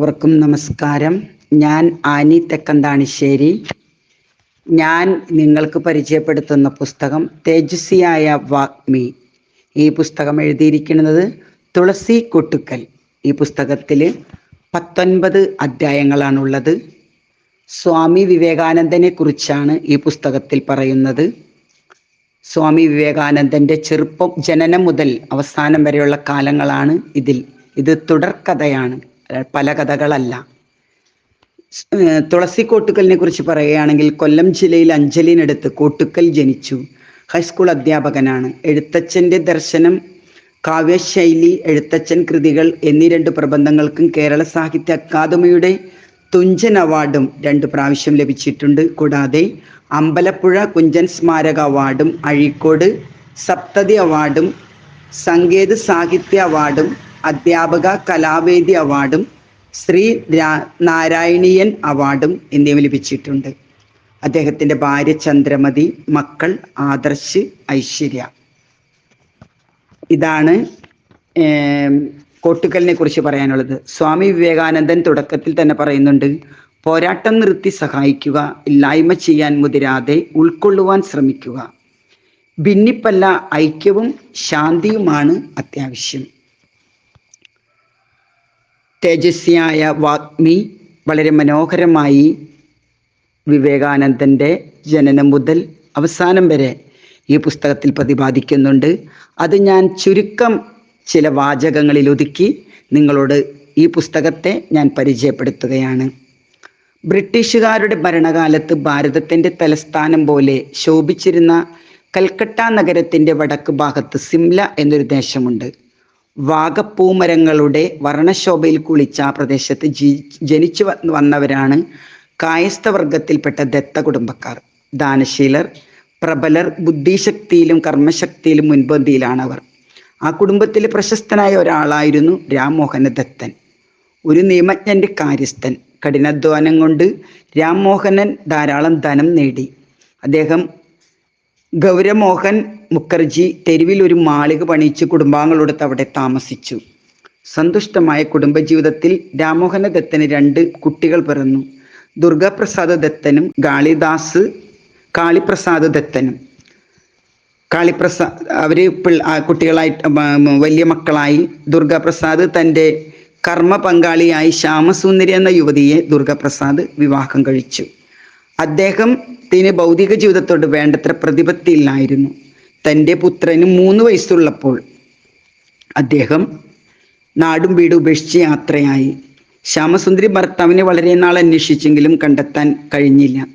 എല്ലാവർക്കും നമസ്കാരം. ഞാൻ ആനി തെക്കന്താണിശ്ശേരി. ഞാൻ നിങ്ങൾക്ക് പരിചയപ്പെടുത്തുന്ന പുസ്തകം തേജസ്വിയായ വാഗ്മി. ഈ പുസ്തകം എഴുതിയിരിക്കുന്നത് തുളസി കൊട്ടുക്കൽ. ഈ പുസ്തകത്തിൽ പത്തൊൻപത് അധ്യായങ്ങളാണുള്ളത്. സ്വാമി വിവേകാനന്ദനെ കുറിച്ചാണ് ഈ പുസ്തകത്തിൽ പറയുന്നത്. സ്വാമി വിവേകാനന്ദന്റെ ചെറുപ്പം ജനനം മുതൽ അവസാനം വരെയുള്ള കാലങ്ങളാണ് ഇതിൽ. ഇത് തുടർക്കഥയാണ്. പല കഥകളല്ല. തുളസി കോട്ടുക്കലിനെ കുറിച്ച് പറയുകയാണെങ്കിൽ കൊല്ലം ജില്ലയിൽ അഞ്ചലിനടുത്ത് കോട്ടുക്കൽ ജനിച്ചു. ഹൈസ്കൂൾ അധ്യാപകനാണ്. എഴുത്തച്ഛന്റെ ദർശനം കാവ്യശൈലി എഴുത്തച്ഛൻ കൃതികൾ എന്നീ രണ്ട് പ്രബന്ധങ്ങൾക്കും കേരള സാഹിത്യ അക്കാദമിയുടെ തുഞ്ചൻ അവാർഡും രണ്ട് പ്രാവശ്യം ലഭിച്ചിട്ടുണ്ട്. കൂടാതെ അമ്പലപ്പുഴ കുഞ്ചൻ സ്മാരക അവാർഡും അഴീക്കോട് സപ്തതി അവാർഡും സങ്കേത് സാഹിത്യ അവാർഡും അധ്യാപക കലാവേദി അവാർഡും ശ്രീ നാരായണീയൻ അവാർഡും എന്നിവ ലഭിച്ചിട്ടുണ്ട്. അദ്ദേഹത്തിന്റെ ഭാര്യ ചന്ദ്രമതി മക്കൾ ആദർശ് ഐശ്വര്യ. ഇതാണ് കോട്ടുക്കലിനെ കുറിച്ച് പറയാനുള്ളത്. സ്വാമി വിവേകാനന്ദൻ തുടക്കത്തിൽ തന്നെ പറയുന്നുണ്ട് പോരാട്ടം നിർത്തി സഹായിക്കുക ഇല്ലായ്മ ചെയ്യാൻ മുതിരാതെ ഉൾക്കൊള്ളുവാൻ ശ്രമിക്കുക. ഭിന്നിപ്പല്ല ഐക്യവും ശാന്തിയുമാണ് അത്യാവശ്യം. തേജസ്വിയായ വാഗ്മി വളരെ മനോഹരമായി വിവേകാനന്ദന്റെ ജനനം മുതൽ അവസാനം വരെ ഈ പുസ്തകത്തിൽ പ്രതിപാദിക്കുന്നുണ്ട്. അത് ഞാൻ ചുരുക്കം ചില വാചകങ്ങളിൽ ഒതുക്കി നിങ്ങളോട് ഈ പുസ്തകത്തെ ഞാൻ പരിചയപ്പെടുത്തുകയാണ്. ബ്രിട്ടീഷുകാരുടെ ഭരണകാലത്ത് ഭാരതത്തിന്റെ തലസ്ഥാനം പോലെ ശോഭിച്ചിരുന്ന കൽക്കട്ട നഗരത്തിന്റെ വടക്ക് ഭാഗത്ത് സിംല എന്നൊരു ദേശമുണ്ട്. വാഗപ്പൂമരങ്ങളുടെ വർണശോഭയിൽ കുളിച്ച ആ പ്രദേശത്ത് ജി ജനിച്ചു വന്നവരാണ് കായസ്ഥ വർഗത്തിൽപ്പെട്ട ദത്ത കുടുംബക്കാർ. ദാനശീലർ പ്രബലർ ബുദ്ധിശക്തിയിലും കർമ്മശക്തിയിലും മുൻപന്തിയിലാണവർ ആ കുടുംബത്തിലെ പ്രശസ്തനായ ഒരാളായിരുന്നു രാംമോഹന ദത്തൻ. ഒരു നിയമജ്ഞന്റെ കാര്യസ്ഥൻ. കഠിനാധ്വാനം കൊണ്ട് രാംമോഹനൻ ധാരാളം ധനം നേടി. അദ്ദേഹം ഗൗരമോഹൻ മുഖർജി തെരുവിൽ ഒരു മാളിക പണിയിച്ച് കുടുംബാംഗങ്ങളോടൊത്ത് അവിടെ താമസിച്ചു. സന്തുഷ്ടമായ കുടുംബജീവിതത്തിൽ രാമോഹന ദത്തന് രണ്ട് കുട്ടികൾ പിറന്നു. ദുർഗാപ്രസാദ് ദത്തനും കാളിദാസ് കാളിപ്രസാദ് ദത്തനും. കാളിപ്രസാ അവർ കുട്ടികളായി വലിയ മക്കളായി. ദുർഗാപ്രസാദ് തന്റെ കർമ്മ പങ്കാളിയായി ശ്യാമസുന്ദരി എന്ന യുവതിയെ ദുർഗാപ്രസാദ് വിവാഹം കഴിച്ചു. അദ്ദേഹത്തിന് ഭൗതിക ജീവിതത്തോട് വേണ്ടത്ര പ്രതിപത്തിയില്ലായിരുന്നു. തന്റെ പുത്രന് മൂന്ന് വയസ്സുള്ളപ്പോൾ അദ്ദേഹം നാടും വീടും ഉപേക്ഷിച്ച് യാത്രയായി. ശ്യാമസുന്ദരി ഭർത്താവിനെ വളരെ നാൾ അന്വേഷിച്ചെങ്കിലും കണ്ടെത്താൻ കഴിഞ്ഞില്ല.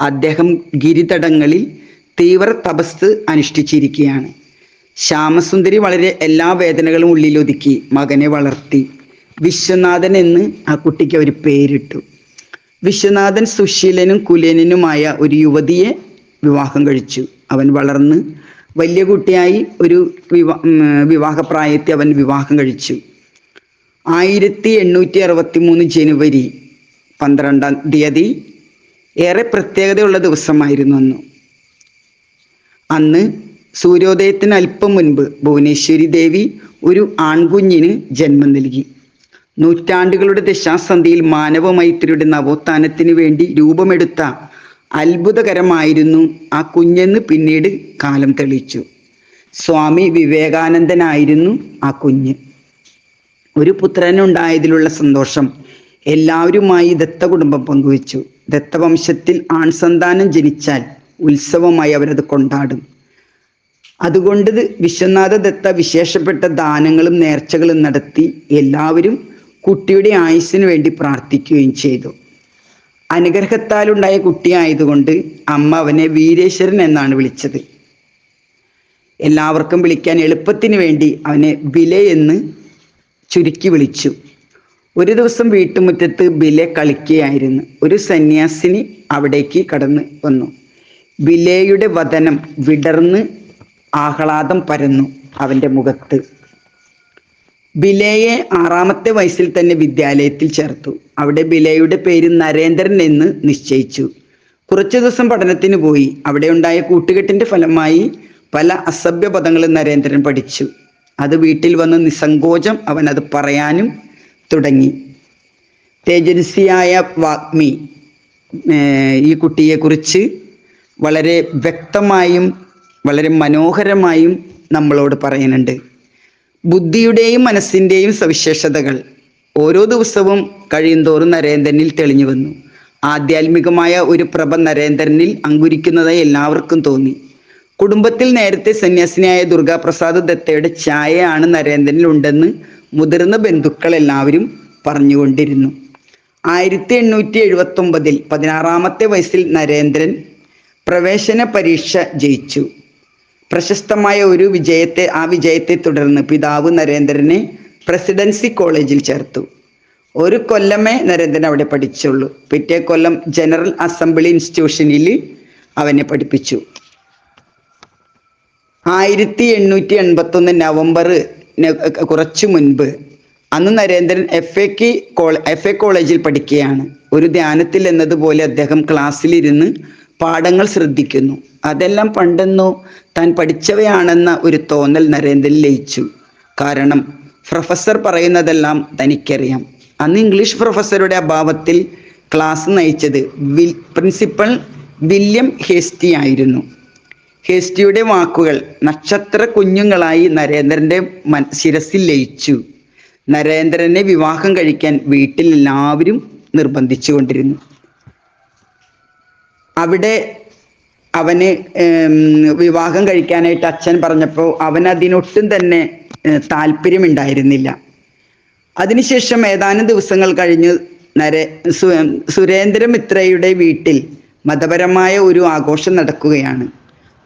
അദ്ദേഹം ഗിരിതടങ്ങളിൽ തീവ്ര തപസ് അനുഷ്ഠിച്ചിരിക്കുകയാണ്. ശ്യാമസുന്ദരി വളരെ എല്ലാ വേദനകളും ഉള്ളിലൊതുക്കി മകനെ വളർത്തി. വിശ്വനാഥൻ എന്ന് ആ കുട്ടിക്ക് ഒരു പേരിട്ടു. വിശ്വനാഥൻ സുശീലനും കുലേനനുമായ ഒരു യുവതിയെ വിവാഹം കഴിച്ചു. അവൻ വളർന്ന് വലിയ കുട്ടിയായി ഒരു വിവാ വിവാഹപ്രായത്തെ അവൻ വിവാഹം കഴിച്ചു. ആയിരത്തി എണ്ണൂറ്റി അറുപത്തി മൂന്ന് ജനുവരി പന്ത്രണ്ടാം തീയതി ഏറെ പ്രത്യേകതയുള്ള ദിവസമായിരുന്നു അന്ന്. അന്ന് സൂര്യോദയത്തിന് അല്പം മുൻപ് ഭുവനേശ്വരി ദേവി ഒരു ആൺകുഞ്ഞിന് ജന്മം നൽകി. നൂറ്റാണ്ടുകളുടെ ദശാസന്ധിയിൽ മാനവമൈത്രിയുടെ നവോത്ഥാനത്തിന് വേണ്ടി രൂപമെടുത്ത അത്ഭുതകരമായിരുന്നു. ആ കുഞ്ഞെന്ന് പിന്നീട് കാലം തെളിച്ചു സ്വാമി വിവേകാനന്ദനായിരുന്നു ആ കുഞ്ഞ്. ഒരു പുത്രനുണ്ടായതിലുള്ള സന്തോഷം എല്ലാവരുമായി ദത്ത കുടുംബം പങ്കുവച്ചു. ദത്തവംശത്തിൽ ആൺസന്താനം ജനിച്ചാൽ ഉത്സവമായി അവരത് കൊണ്ടാടും. അതുകൊണ്ട് വിശ്വനാഥ ദത്ത വിശേഷപ്പെട്ട ദാനങ്ങളും നേർച്ചകളും നടത്തി എല്ലാവരും കുട്ടിയുടെ ആയുസ്സിനു വേണ്ടി പ്രാർത്ഥിക്കുകയും ചെയ്തു. അനുഗ്രഹത്താലുണ്ടായ കുട്ടിയായതുകൊണ്ട് അമ്മ അവനെ വീരേശ്വരൻ എന്നാണ് വിളിച്ചത്. എല്ലാവർക്കും വിളിക്കാൻ എളുപ്പത്തിന് വേണ്ടി അവനെ ബില എന്ന് ചുരുക്കി വിളിച്ചു. ഒരു ദിവസം വീട്ടുമുറ്റത്ത് ബിലെ കളിക്കുകയായിരുന്നു. ഒരു സന്യാസിനി അവിടേക്ക് കടന്നു വന്നു. ബിലേയുടെ വതനം വിടർന്ന് ആഹ്ലാദം പരന്നു അവന്റെ മുഖത്ത്. ബിലയെ ആറാമത്തെ വയസ്സിൽ തന്നെ വിദ്യാലയത്തിൽ ചേർത്തു. അവിടെ ബിലയുടെ പേര് നരേന്ദ്രൻ എന്ന് നിശ്ചയിച്ചു. കുറച്ചു ദിവസം പഠനത്തിന് പോയി. അവിടെ ഉണ്ടായ കൂട്ടുകെട്ടിന്റെ ഫലമായി പല അസഭ്യ പദങ്ങളും നരേന്ദ്രൻ പഠിച്ചു. അത് വീട്ടിൽ വന്ന് നിസ്സങ്കോചം അവൻ അത് പറയാനും തുടങ്ങി. തേജസ്വിയായ വാഗ്മി ഈ കുട്ടിയെക്കുറിച്ച് വളരെ വ്യക്തമായും വളരെ മനോഹരമായും നമ്മളോട് പറയുന്നുണ്ട്. ബുദ്ധിയുടെയും മനസ്സിന്റെയും സവിശേഷതകൾ ഓരോ ദിവസവും കഴിയുന്തോറും നരേന്ദ്രനിൽ തെളിഞ്ഞു വന്നു. ആധ്യാത്മികമായ ഒരു പ്രഭ നരേന്ദ്രനിൽ അങ്കുരിക്കുന്നതായി എല്ലാവർക്കും തോന്നി. കുടുംബത്തിൽ നേരത്തെ സന്യാസിനിയായ ദുർഗാപ്രസാദ് ദത്തയുടെ ഛായയാണ് നരേന്ദ്രനിൽ ഉണ്ടെന്ന് മുതിർന്ന ബന്ധുക്കൾ എല്ലാവരും പറഞ്ഞുകൊണ്ടിരുന്നു. ആയിരത്തി എണ്ണൂറ്റി എഴുപത്തി ഒമ്പതിൽ പതിനാറാമത്തെ വയസ്സിൽ നരേന്ദ്രൻ പ്രവേശന പരീക്ഷ ജയിച്ചു. പ്രശസ്തമായ ഒരു വിജയത്തെ ആ വിജയത്തെ തുടർന്ന് പിതാവ് നരേന്ദ്രനെ പ്രസിഡൻസി കോളേജിൽ ചേർത്തു. ഒരു കൊല്ലമേ നരേന്ദ്രൻ അവിടെ പഠിച്ചുള്ളൂ. പിറ്റേ കൊല്ലം ജനറൽ അസംബ്ലി ഇൻസ്റ്റിറ്റ്യൂഷനിൽ അവനെ പഠിപ്പിച്ചു. ആയിരത്തി എണ്ണൂറ്റി എൺപത്തൊന്ന് നവംബർ കുറച്ചു മുൻപ് അന്ന് നരേന്ദ്രൻ എഫ് എക്ക് എഫ് എ കോളേജിൽ പഠിക്കുകയാണ്. ഒരു ധ്യാനത്തിൽ എന്നതുപോലെ അദ്ദേഹം ക്ലാസ്സിലിരുന്ന് പാഠങ്ങൾ ശ്രദ്ധിക്കുന്നു. അതെല്ലാം പണ്ടെന്നോ താൻ പഠിച്ചവയാണെന്ന ഒരു തോന്നൽ നരേന്ദ്രൻ ലയിച്ചു. കാരണം പ്രൊഫസർ പറയുന്നതെല്ലാം തനിക്കറിയാം. അന്ന് ഇംഗ്ലീഷ് പ്രൊഫസറുടെ അഭാവത്തിൽ ക്ലാസ് നയിച്ചത് വിൽ പ്രിൻസിപ്പൽ വില്യം ഹേസ്റ്റി ആയിരുന്നു. ഹേസ്റ്റിയുടെ വാക്കുകൾ നക്ഷത്ര കുഞ്ഞുങ്ങളായി നരേന്ദ്രന്റെ മൻ ശിരസിൽ ലയിച്ചു. നരേന്ദ്രനെ വിവാഹം കഴിക്കാൻ വീട്ടിൽ എല്ലാവരും നിർബന്ധിച്ചു കൊണ്ടിരുന്നു അവിടെ അവന് വിവാഹം കഴിക്കാനായിട്ട് അച്ഛൻ പറഞ്ഞപ്പോൾ അവൻ അതിനൊട്ടും തന്നെ താല്പര്യമുണ്ടായിരുന്നില്ല. അതിനുശേഷം ഏതാനും ദിവസങ്ങൾ കഴിഞ്ഞ് നരേ സു സുരേന്ദ്രമിത്രയുടെ വീട്ടിൽ മതപരമായ ഒരു ആഘോഷം നടക്കുകയാണ്.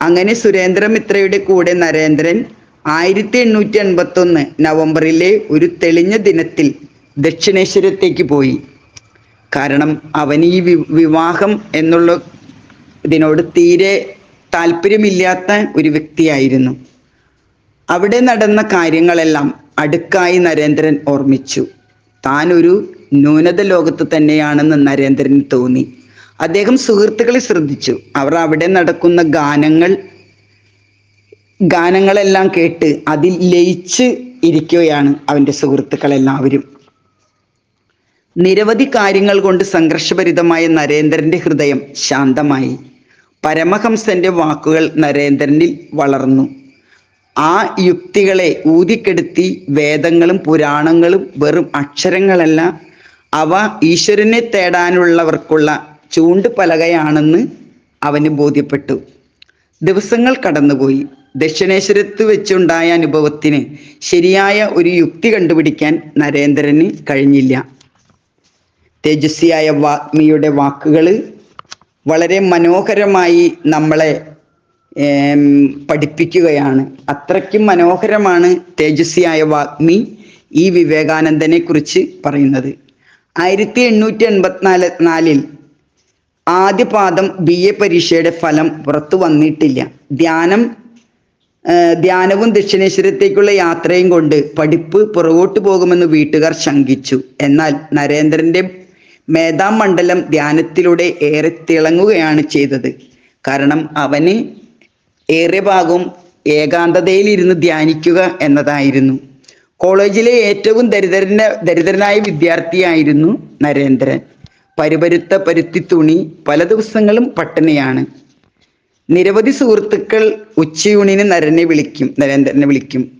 അങ്ങനെ സുരേന്ദ്രമിത്രയുടെ കൂടെ നരേന്ദ്രൻ ആയിരത്തി എണ്ണൂറ്റി എൺപത്തി ഒന്ന് നവംബറിലെ ഒരു തെളിഞ്ഞ ദിനത്തിൽ ദക്ഷിണേശ്വരത്തേക്ക് പോയി. കാരണം അവൻ ഈ വിവാഹം എന്നുള്ള ഇതിനോട് തീരെ താല്പര്യമില്ലാത്ത ഒരു വ്യക്തിയായിരുന്നു. അവിടെ നടന്ന കാര്യങ്ങളെല്ലാം അടുക്കായി നരേന്ദ്രൻ ഓർമ്മിച്ചു. താൻ ഒരു ന്യൂനത ലോകത്ത് തന്നെയാണെന്ന് നരേന്ദ്രന് തോന്നി. അദ്ദേഹം സുഹൃത്തുക്കളെ ശ്രദ്ധിച്ചു. അവർ അവിടെ നടക്കുന്ന ഗാനങ്ങൾ ഗാനങ്ങളെല്ലാം കേട്ട് അതിൽ ലയിച്ച് ഇരിക്കുകയാണ് അവന്റെ സുഹൃത്തുക്കളെല്ലാവരും. നിരവധി കാര്യങ്ങൾ കൊണ്ട് സംഘർഷഭരിതമായ നരേന്ദ്രന്റെ ഹൃദയം ശാന്തമായി. പരമഹംസന്റെ വാക്കുകൾ നരേന്ദ്രനിൽ വളർന്നു. ആ യുക്തികളെ ഊതിക്കെടുത്തി വേദങ്ങളും പുരാണങ്ങളും വെറും അക്ഷരങ്ങളല്ല അവ ഈശ്വരനെ തേടാനുള്ളവർക്കുള്ള ചൂണ്ടുപലകയാണെന്ന് അവന് ബോധ്യപ്പെട്ടു. ദിവസങ്ങൾ കടന്നുപോയി. ദക്ഷിണേശ്വരത്ത് വെച്ചുണ്ടായ അനുഭവത്തിന് ശരിയായ ഒരു യുക്തി കണ്ടുപിടിക്കാൻ നരേന്ദ്രന് കഴിഞ്ഞില്ല. തേജസ്വിയായ വാഗ്മിയുടെ വാക്കുകൾ വളരെ മനോഹരമായി നമ്മളെ പഠിപ്പിക്കുകയാണ്. അത്രയ്ക്കും മനോഹരമാണ് തേജസ്വിയായ വാഗ്മി ഈ വിവേകാനന്ദനെ കുറിച്ച് പറയുന്നത്. ആയിരത്തി എണ്ണൂറ്റി എൺപത്തിനാല് നാലിൽ ആദ്യ പാദം ബി എ പരീക്ഷയുടെ ഫലം പുറത്തു വന്നിട്ടില്ല. ധ്യാനം ധ്യാനവും ദക്ഷിണേശ്വരത്തേക്കുള്ള യാത്രയും കൊണ്ട് പഠിപ്പ് പുറകോട്ട് പോകുമെന്ന് വീട്ടുകാർ ശങ്കിച്ചു. എന്നാൽ നരേന്ദ്രന്റെ മേധാമണ്ഡലം ധ്യാനത്തിലൂടെ ഏറെ തിളങ്ങുകയാണ് ചെയ്തത്. കാരണം അവന് ഏറെ ഭാഗവും ഏകാന്തതയിലിരുന്ന് ധ്യാനിക്കുക എന്നതായിരുന്നു. കോളേജിലെ ഏറ്റവും ദരിദ്രനെ ദരിദ്രനായ വിദ്യാർത്ഥിയായിരുന്നു നരേന്ദ്രൻ. പരിപരുത്ത പരുത്തി തുണി പല ദിവസങ്ങളും പട്ടിണിയാണ്. നിരവധി സുഹൃത്തുക്കൾ ഉച്ചയൂണിന് നരനെ വിളിക്കും നരേന്ദ്രനെ വിളിക്കും.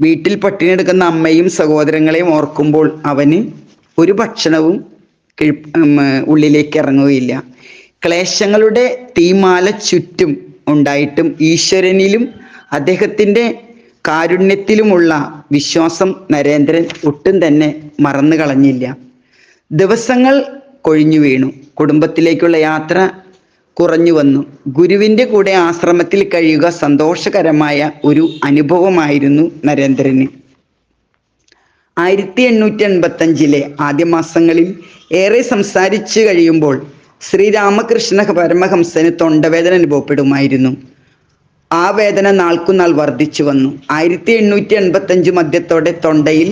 വീട്ടിൽ പട്ടിണി എടുക്കുന്ന അമ്മയും സഹോദരങ്ങളെയും ഓർക്കുമ്പോൾ അവന് ഒരു ഭക്ഷണവും ഉള്ളിലേക്ക് ഇറങ്ങുകയില്ല. ക്ലേശങ്ങളുടെ തീമാല ചുറ്റും ഉണ്ടായിട്ടും ഈശ്വരനിലും അദ്ദേഹത്തിന്റെ കാരുണ്യത്തിലുമുള്ള വിശ്വാസം നരേന്ദ്രൻ ഒട്ടും തന്നെ മറന്നു കളഞ്ഞില്ല. ദിവസങ്ങൾ കൊഴിഞ്ഞു വീണു. കുടുംബത്തിലേക്കുള്ള യാത്ര കുറഞ്ഞു വന്നു. ഗുരുവിന്റെ കൂടെ ആശ്രമത്തിൽ കഴിയുക സന്തോഷകരമായ ഒരു അനുഭവമായിരുന്നു നരേന്ദ്രന്. ആയിരത്തി എണ്ണൂറ്റി എൺപത്തി അഞ്ചിലെ ആദ്യ മാസങ്ങളിൽ ഏറെ സംസാരിച്ചു കഴിയുമ്പോൾ ശ്രീരാമകൃഷ്ണ പരമഹംസന് തൊണ്ടവേദന അനുഭവപ്പെടുമായിരുന്നു. ആ വേദന നാൾക്കുനാൾ വർദ്ധിച്ചു വന്നു. ആയിരത്തി എണ്ണൂറ്റി എൺപത്തി അഞ്ച് മധ്യത്തോടെ തൊണ്ടയിൽ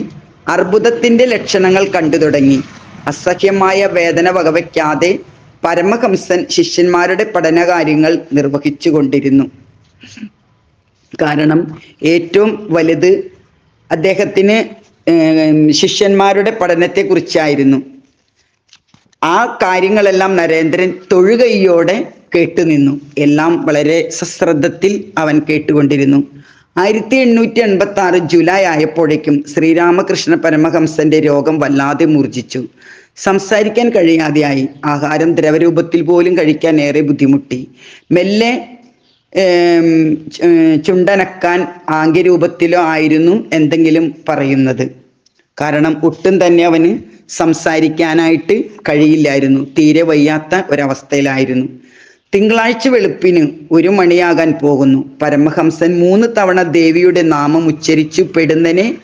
അർബുദത്തിന്റെ ലക്ഷണങ്ങൾ കണ്ടു തുടങ്ങി. അസഹ്യമായ വേദന വകവയ്ക്കാതെ പരമഹംസൻ ശിഷ്യന്മാരുടെ പഠനകാര്യങ്ങൾ നിർവഹിച്ചു കൊണ്ടിരുന്നു. കാരണം ഏറ്റവും വലുത് അദ്ദേഹത്തിന് ശിഷ്യന്മാരുടെ പഠനത്തെക്കുറിച്ചായിരുന്നു. ആ കാര്യങ്ങളെല്ലാം നരേന്ദ്രൻ തൊഴുകയോടെ കേട്ടുനിന്നു. എല്ലാം വളരെ സശ്രദ്ധത്തിൽ അവൻ കേട്ടുകൊണ്ടിരുന്നു. ആയിരത്തി എണ്ണൂറ്റി എൺപത്തി ആറ് ജൂലൈ ആയപ്പോഴേക്കും ശ്രീരാമകൃഷ്ണ പരമഹംസന്റെ രോഗം വല്ലാതെ മൂർജിച്ചു സംസാരിക്കാൻ കഴിയാതെയായി. ആഹാരം ദ്രവരൂപത്തിൽ പോലും കഴിക്കാൻ ഏറെ ബുദ്ധിമുട്ടി. മെല്ലെ ചുണ്ടനക്കാൻ ആംഗ്യരൂപത്തിലോ ആയിരുന്നു എന്തെങ്കിലും പറയുന്നത്. കാരണം ഒട്ടും തന്നെ അവന് സംസാരിക്കാനായിട്ട് കഴിയില്ലായിരുന്നു. തീരെ വയ്യാത്ത ഒരവസ്ഥയിലായിരുന്നു. തിങ്കളാഴ്ച വെളുപ്പിന് ഒരു മണിയാകാൻ പോകുന്നു. പരമഹംസൻ മൂന്ന് തവണ ദേവിയുടെ നാമം ഉച്ചരിച്ചു പെടുന്നനെ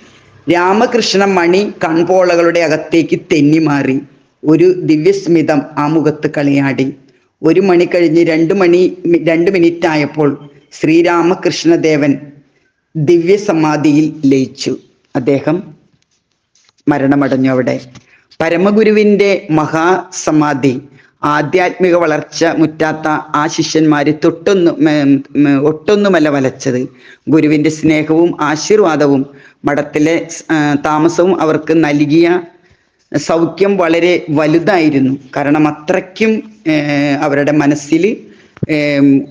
രാമകൃഷ്ണ മണി കൺപോളകളുടെ അകത്തേക്ക് തെന്നിമാറി. ഒരു ദിവ്യസ്മിതം ആ മുഖത്ത് കളിയാടി. ഒരു മണി കഴിഞ്ഞ് രണ്ട് മണി രണ്ട് മിനിറ്റ് ആയപ്പോൾ ശ്രീരാമകൃഷ്ണദേവൻ ദിവ്യസമാധിയിൽ ലയിച്ചു. അദ്ദേഹം മരണമടഞ്ഞു അവിടെ. പരമഗുരുവിന്റെ മഹാസമാധി ആധ്യാത്മിക വളർച്ച മുറ്റാത്ത ആ ശിഷ്യന്മാര് തൊട്ടൊന്നും ഒട്ടൊന്നുമല്ല വലച്ചത്. ഗുരുവിന്റെ സ്നേഹവും ആശീർവാദവും മഠത്തിലെ താമസവും അവർക്ക് നൽകിയ സൗഖ്യം വളരെ വലുതായിരുന്നു. കാരണം അത്രയ്ക്കും അവരുടെ മനസ്സിൽ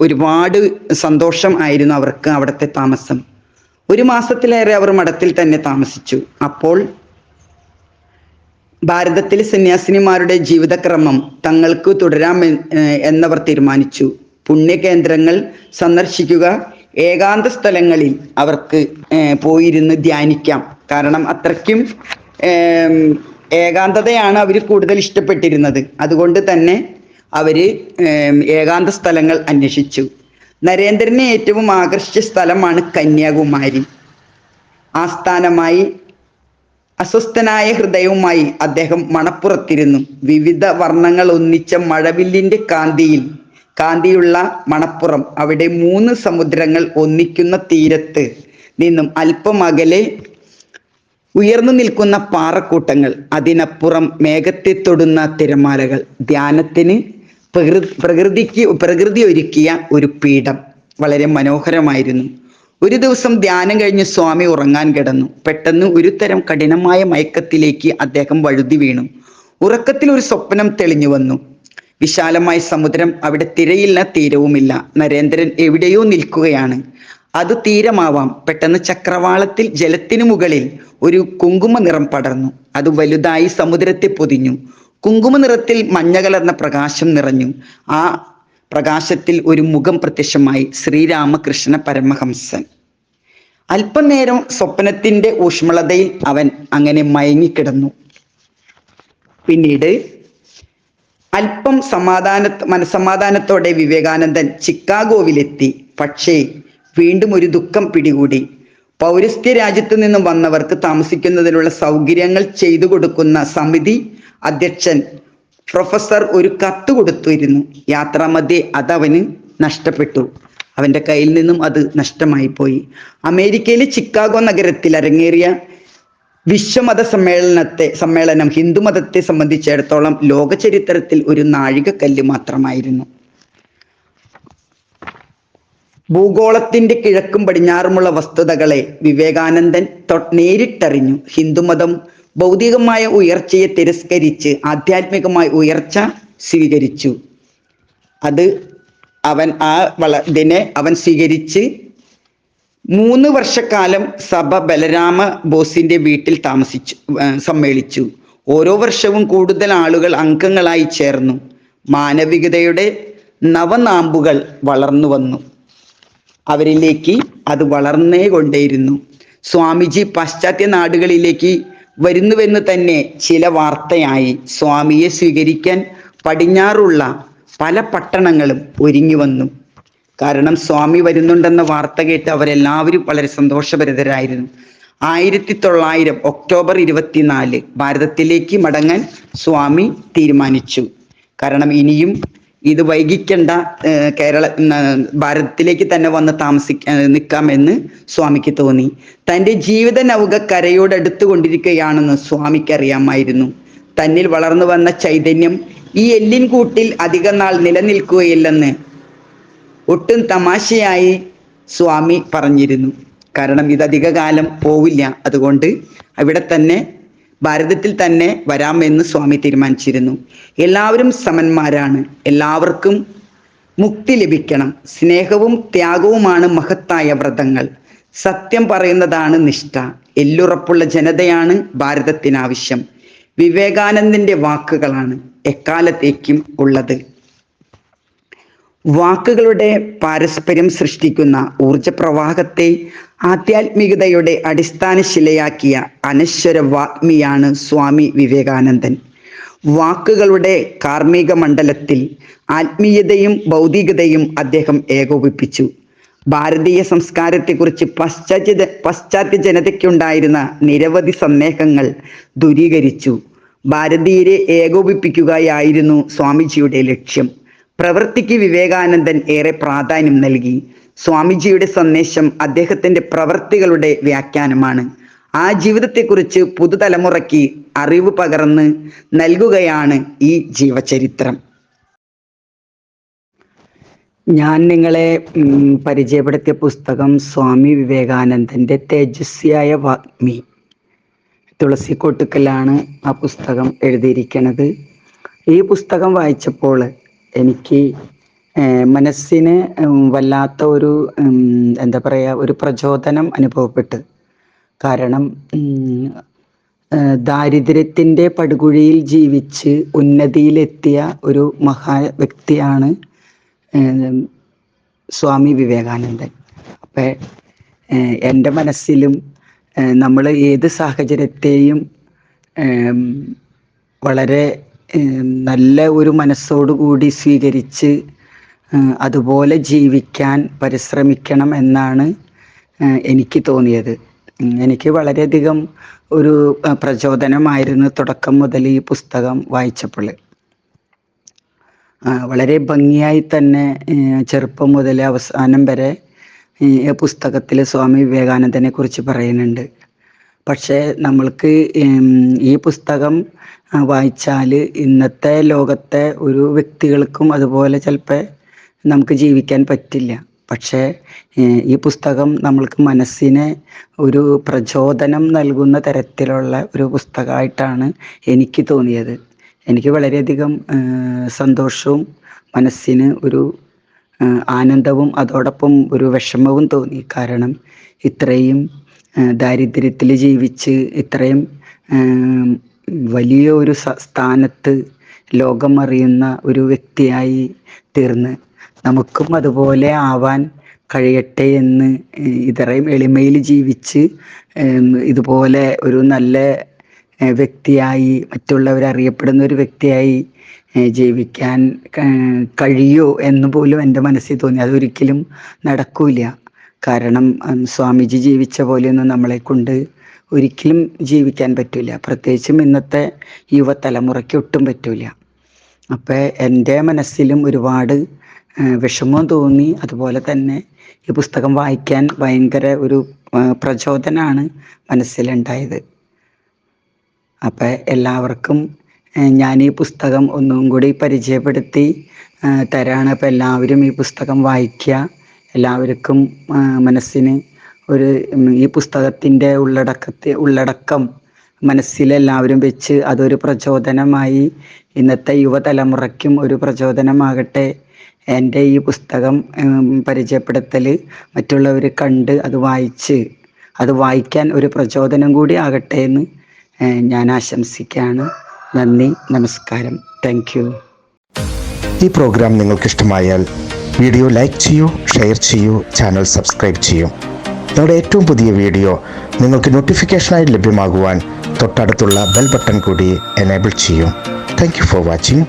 ഒരുപാട് സന്തോഷം ആയിരുന്നു അവർക്ക് അവിടുത്തെ താമസം. ഒരു മാസത്തിലേറെ അവർ മഠത്തിൽ തന്നെ താമസിച്ചു. അപ്പോൾ ഭാരതത്തിലെ സന്യാസിനിമാരുടെ ജീവിതക്രമം തങ്ങൾക്ക് തുടരാം എന്നവർ തീരുമാനിച്ചു. പുണ്യകേന്ദ്രങ്ങൾ സന്ദർശിക്കുക ഏകാന്ത സ്ഥലങ്ങളിൽ അവർക്ക് പോയിരുന്ന് ധ്യാനിക്കാം. കാരണം അത്രയ്ക്കും ഏകാന്തതയാണ് അവർ കൂടുതൽ ഇഷ്ടപ്പെട്ടിരുന്നത്. അതുകൊണ്ട് തന്നെ അവർ ഏകാന്ത സ്ഥലങ്ങൾ അന്വേഷിച്ചു. നരേന്ദ്രനെ ഏറ്റവും ആകർഷിച്ച സ്ഥലമാണ് കന്യാകുമാരി. ആസ്ഥാനമായി അസ്വസ്ഥനായ ഹൃദയവുമായി അദ്ദേഹം മണപ്പുറത്തിരുന്നു. വിവിധ വർണങ്ങൾ ഒന്നിച്ച മഴവില്ലിന്റെ കാന്തിയിൽ കാന്തിയുള്ള മണപ്പുറം. അവിടെ മൂന്ന് സമുദ്രങ്ങൾ ഒന്നിക്കുന്ന തീരത്ത് നിന്നും അല്പം അകലെ ഉയർന്നു നിൽക്കുന്ന പാറക്കൂട്ടങ്ങൾ. അതിനപ്പുറം മേഘത്തെ തൊടുന്ന തിരമാലകൾ. ധ്യാനത്തിന് പ്രകൃതി പ്രകൃതിക്ക് പ്രകൃതി ഒരുക്കിയ ഒരു പീഠം വളരെ മനോഹരമായിരുന്നു. ഒരു ദിവസം ധ്യാനം കഴിഞ്ഞ് സ്വാമി ഉറങ്ങാൻ കിടന്നു. പെട്ടെന്ന് ഒരു തരം കഠിനമായ മയക്കത്തിലേക്ക് അദ്ദേഹം വഴുതി വീണു. ഉറക്കത്തിൽ ഒരു സ്വപ്നം തെളിഞ്ഞു വന്നു. വിശാലമായ സമുദ്രം അവിടെ തിരയില്ല തീരവുമില്ല. നരേന്ദ്രൻ എവിടെയോ നിൽക്കുകയാണ്. അത് തീരമാവാം. പെട്ടെന്ന് ചക്രവാളത്തിൽ ജലത്തിനു മുകളിൽ ഒരു കുങ്കുമ നിറം പടർന്നു. അത് വലുതായി സമുദ്രത്തെ പൊതിഞ്ഞു. കുങ്കുമ നിറത്തിൽ മഞ്ഞ കലർന്ന പ്രകാശം നിറഞ്ഞു. ആ പ്രകാശത്തിൽ ഒരു മുഖം പ്രത്യക്ഷമായി ശ്രീരാമകൃഷ്ണ പരമഹംസൻ. അല്പനേരം സ്വപ്നത്തിന്റെ ഊഷ്മളതയിൽ അവൻ അങ്ങനെ മയങ്ങിക്കിടന്നു. പിന്നീട് അല്പം സമാധാന മനസമാധാനത്തോടെ വിവേകാനന്ദൻ ചിക്കാഗോവിലെത്തി. പക്ഷേ വീണ്ടും ഒരു ദുഃഖം പിടികൂടി. പൗരസ്ത്യ രാജ്യത്തു നിന്നും വന്നവർക്ക് താമസിക്കുന്നതിനുള്ള സൗകര്യങ്ങൾ ചെയ്തു കൊടുക്കുന്ന സമിതി അധ്യക്ഷൻ പ്രൊഫസർ ഒരു കത്ത് കൊടുത്തിരുന്നു യാത്രാമധ്യേ അതവന് നഷ്ടപ്പെട്ടു. അവന്റെ കയ്യിൽ നിന്നും അത് നഷ്ടമായി പോയി അമേരിക്കയിലെ ചിക്കാഗോ നഗരത്തിൽ അരങ്ങേറിയ വിശ്വമത സമ്മേളനത്തെ സമ്മേളനം ഹിന്ദുമതത്തെ സംബന്ധിച്ചിടത്തോളം ലോക ചരിത്രത്തിൽ ഒരു നാഴികക്കല്ല് മാത്രമായിരുന്നു. ഭൂഗോളത്തിന്റെ കിഴക്കും പടിഞ്ഞാറുമുള്ള വസ്തുതകളെ വിവേകാനന്ദൻ നേരിട്ടറിഞ്ഞു. ഹിന്ദുമതം ഭൗതികമായ ഉയർച്ചയെ തിരസ്കരിച്ച് ആധ്യാത്മികമായ ഉയർച്ച സ്വീകരിച്ചു. അത് അവൻ ആ വള ഇതിനെ അവൻ സ്വീകരിച്ച് മൂന്ന് വർഷക്കാലം സഭ ബലരാമ ബോസിന്റെ വീട്ടിൽ താമസിച്ചു സമ്മേളിച്ചു. ഓരോ വർഷവും കൂടുതൽ ആളുകൾ അംഗങ്ങളായി ചേർന്നു. മാനവികതയുടെ നവനാമ്പുകൾ വളർന്നു വന്നു. അവരിലേക്ക് അത് വളർന്നേ കൊണ്ടേയിരുന്നു. സ്വാമിജി പാശ്ചാത്യ നാടുകളിലേക്ക് വരുന്നുവെന്ന് തന്നെ ചില വാർത്തയായി സ്വാമിയെ സ്വീകരിക്കാൻ പടിഞ്ഞാറുള്ള പല പട്ടണങ്ങളും ഒരുങ്ങി വന്നു. കാരണം സ്വാമി വരുന്നുണ്ടെന്ന വാർത്ത കേട്ട് അവരെല്ലാവരും വളരെ സന്തോഷഭരിതരായിരുന്നു. ആയിരത്തി തൊള്ളായിരം ഒക്ടോബർ ഇരുപത്തിനാല് ഭാരതത്തിലേക്ക് മടങ്ങാൻ സ്വാമി തീരുമാനിച്ചു. കാരണം ഇനിയും ഇത് വൈകിക്കേണ്ട കേരള ഭാരതത്തിലേക്ക് തന്നെ വന്ന് താമസിക്കാൻ നിൽക്കാമെന്ന് സ്വാമിക്ക് തോന്നി. തന്റെ ജീവിത നൗക കരയോട് അടുത്തുകൊണ്ടിരിക്കുകയാണെന്ന് സ്വാമിക്ക് അറിയാമായിരുന്നു. തന്നിൽ വളർന്നു വന്ന ചൈതന്യം ഈ എല്ലിൻ കൂട്ടിൽ അധിക നാൾ നിലനിൽക്കുകയില്ലെന്ന് ഒട്ടും തമാശയായി സ്വാമി പറഞ്ഞിരുന്നു. കാരണം ഇത് അധിക കാലം പോവില്ല. അതുകൊണ്ട് അവിടെ തന്നെ ഭാരതത്തിൽ തന്നെ വരാമെന്ന് സ്വാമി തീരുമാനിച്ചിരുന്നു. എല്ലാവരും സമന്മാരാണ്. എല്ലാവർക്കും മുക്തി ലഭിക്കണം. സ്നേഹവും ത്യാഗവുമാണ് മഹത്തായ വ്രതങ്ങൾ. സത്യം പറയുന്നതാണ് നിഷ്ഠ. എല്ലുറപ്പുള്ള ജനതയാണ് ഭാരതത്തിനാവശ്യം. വിവേകാനന്ദന്റെ വാക്കുകളാണ് എക്കാലത്തേക്കും ഉള്ളത്. വാക്കുകളുടെ പാരസ്പര്യം സൃഷ്ടിക്കുന്ന ഊർജപ്രവാഹത്തെ ആധ്യാത്മികതയുടെ അടിസ്ഥാന ശിലയാക്കിയ അനശ്വര വാഗ്മിയാണ് സ്വാമി വിവേകാനന്ദൻ. വാക്കുകളുടെ കാർമ്മിക മണ്ഡലത്തിൽ ആത്മീയതയും ഭൗതികതയും അദ്ദേഹം ഏകോപിപ്പിച്ചു. ഭാരതീയ സംസ്കാരത്തെക്കുറിച്ച് പശ്ചാത്യ പശ്ചാത്യ ജനതയ്ക്കുണ്ടായിരുന്ന നിരവധി സന്ദേഹങ്ങൾ ദൂരീകരിച്ചു. ഭാരതീയരെ ഏകോപിപ്പിക്കുകയായിരുന്നു സ്വാമിജിയുടെ ലക്ഷ്യം. പ്രവൃത്തിക്ക് വിവേകാനന്ദൻ ഏറെ പ്രാധാന്യം നൽകി. സ്വാമിജിയുടെ സന്ദേശം അദ്ദേഹത്തിന്റെ പ്രവൃത്തികളുടെ വ്യാഖ്യാനമാണ്. ആ ജീവിതത്തെക്കുറിച്ച് പുതുതലമുറയ്ക്ക് അറിവ് പകർന്ന് നൽകുകയാണ് ഈ ജീവചരിത്രം. ഞാൻ നിങ്ങളെ പരിചയപ്പെടുത്തിയ പുസ്തകം സ്വാമി വിവേകാനന്ദന്റെ തേജസ്വിയായ വാഗ്മി. തുളസി കോട്ടുക്കലാണ് ആ പുസ്തകം എഴുതിയിരിക്കുന്നത് ഈ പുസ്തകം വായിച്ചപ്പോൾ എനിക്ക് മനസ്സിന് വല്ലാത്ത ഒരു എന്താ പറയുക ഒരു പ്രചോദനം അനുഭവപ്പെട്ട്. കാരണം ദാരിദ്ര്യത്തിന്റെ പടുകുഴിയിൽ ജീവിച്ച് ഉന്നതിയിലെത്തിയ ഒരു മഹാ വ്യക്തിയാണ് സ്വാമി വിവേകാനന്ദൻ. അപ്പം എന്റെ മനസ്സിലും നമ്മൾ ഏത് സാഹചര്യത്തെയും വളരെ നല്ല ഒരു മനസ്സോടുകൂടി സ്വീകരിച്ച് അതുപോലെ ജീവിക്കാൻ പരിശ്രമിക്കണം എന്നാണ് എനിക്ക് തോന്നിയത്. എനിക്ക് വളരെയധികം ഒരു പ്രചോദനമായിരുന്നു തുടക്കം മുതൽ ഈ പുസ്തകം വായിച്ചപ്പോൾ. വളരെ ഭംഗിയായി തന്നെ ചെറുപ്പം മുതൽ അവസാനം വരെ ഈ പുസ്തകത്തിൽ സ്വാമി വിവേകാനന്ദനെ കുറിച്ച് പറയുന്നുണ്ട്. പക്ഷേ നമ്മൾക്ക് ഈ പുസ്തകം വായിച്ചാൽ ഇന്നത്തെ ലോകത്തെ ഒരു വ്യക്തികൾക്കും അതുപോലെ ചിലപ്പോൾ നമുക്ക് ജീവിക്കാൻ പറ്റില്ല. പക്ഷേ ഈ പുസ്തകം നമ്മൾക്ക് മനസ്സിനെ ഒരു പ്രചോദനം നൽകുന്ന തരത്തിലുള്ള ഒരു പുസ്തകമായിട്ടാണ് എനിക്ക് തോന്നിയത്. എനിക്ക് വളരെയധികം സന്തോഷവും മനസ്സിന് ഒരു ആനന്ദവും അതോടൊപ്പം ഒരു വിഷമവും തോന്നി. കാരണം ഇത്രയും ദാരിദ്ര്യത്തിൽ ജീവിച്ച് ഇത്രയും വലിയ ഒരു സ്ഥാനത്ത് ലോകം അറിയുന്ന ഒരു വ്യക്തിയായി തീർന്ന് നമുക്കും അതുപോലെ ആവാൻ കഴിയട്ടെ എന്ന് ഇത്രയും എളിമയിൽ ജീവിച്ച് ഇതുപോലെ ഒരു നല്ല വ്യക്തിയായി മറ്റുള്ളവർ അറിയപ്പെടുന്ന ഒരു വ്യക്തിയായി ജീവിക്കാൻ കഴിയോ എന്ന് പോലും എന്റെ മനസ്സിൽ തോന്നി. അതൊരിക്കലും നടക്കൂല കാരണം സ്വാമിജി ജീവിച്ച പോലെയൊന്നും നമ്മളെ കൊണ്ട് ഒരിക്കലും ജീവിക്കാൻ പറ്റില്ല പ്രത്യേകിച്ചും ഇന്നത്തെ യുവതലമുറയ്ക്ക് ഒട്ടും പറ്റൂല. അപ്പം എന്റെ മനസ്സിലും ഒരുപാട് വിഷമം തോന്നി. അതുപോലെ തന്നെ ഈ പുസ്തകം വായിക്കാൻ ഭയങ്കര ഒരു പ്രചോദനമാണ് മനസ്സിലുണ്ടായത്. അപ്പം എല്ലാവർക്കും ഞാൻ ഈ പുസ്തകം ഒന്നും കൂടി പരിചയപ്പെടുത്തി തരാണ്. അപ്പം എല്ലാവരും ഈ പുസ്തകം വായിക്കുക എല്ലാവർക്കും മനസ്സിന് ഒരു ഈ പുസ്തകത്തിന്റെ ഉള്ളടക്കത്തെ ഉള്ളടക്കം മനസ്സിലെല്ലാവരും വെച്ച് അതൊരു പ്രചോദനമായി ഇന്നത്തെ യുവതലമുറയ്ക്കും ഒരു പ്രചോദനമാകട്ടെ എന്റെ ഈ പുസ്തകം പരിചയപ്പെടുത്തൽ മറ്റുള്ളവർ കണ്ട് അത് വായിച്ച് അത് വായിക്കാൻ ഒരു പ്രചോദനം കൂടി ആകട്ടെ എന്ന് ഞാൻ ആശംസിക്കുകയാണ്. നന്ദി നമസ്കാരം. താങ്ക് യു ഈ പ്രോഗ്രാം നിങ്ങൾക്ക് ഇഷ്ടമായാൽ വീഡിയോ ലൈക്ക് ചെയ്യൂ ഷെയർ ചെയ്യൂ ചാനൽ സബ്സ്ക്രൈബ് ചെയ്യൂ. ഞങ്ങളുടെ ഏറ്റവും പുതിയ വീഡിയോ നിങ്ങൾക്ക് നോട്ടിഫിക്കേഷനായി ലഭ്യമാകുവാൻ തൊട്ടടുത്തുള്ള ബെൽ ബട്ടൺ കൂടി എനേബിൾ ചെയ്യൂ. Thank for watching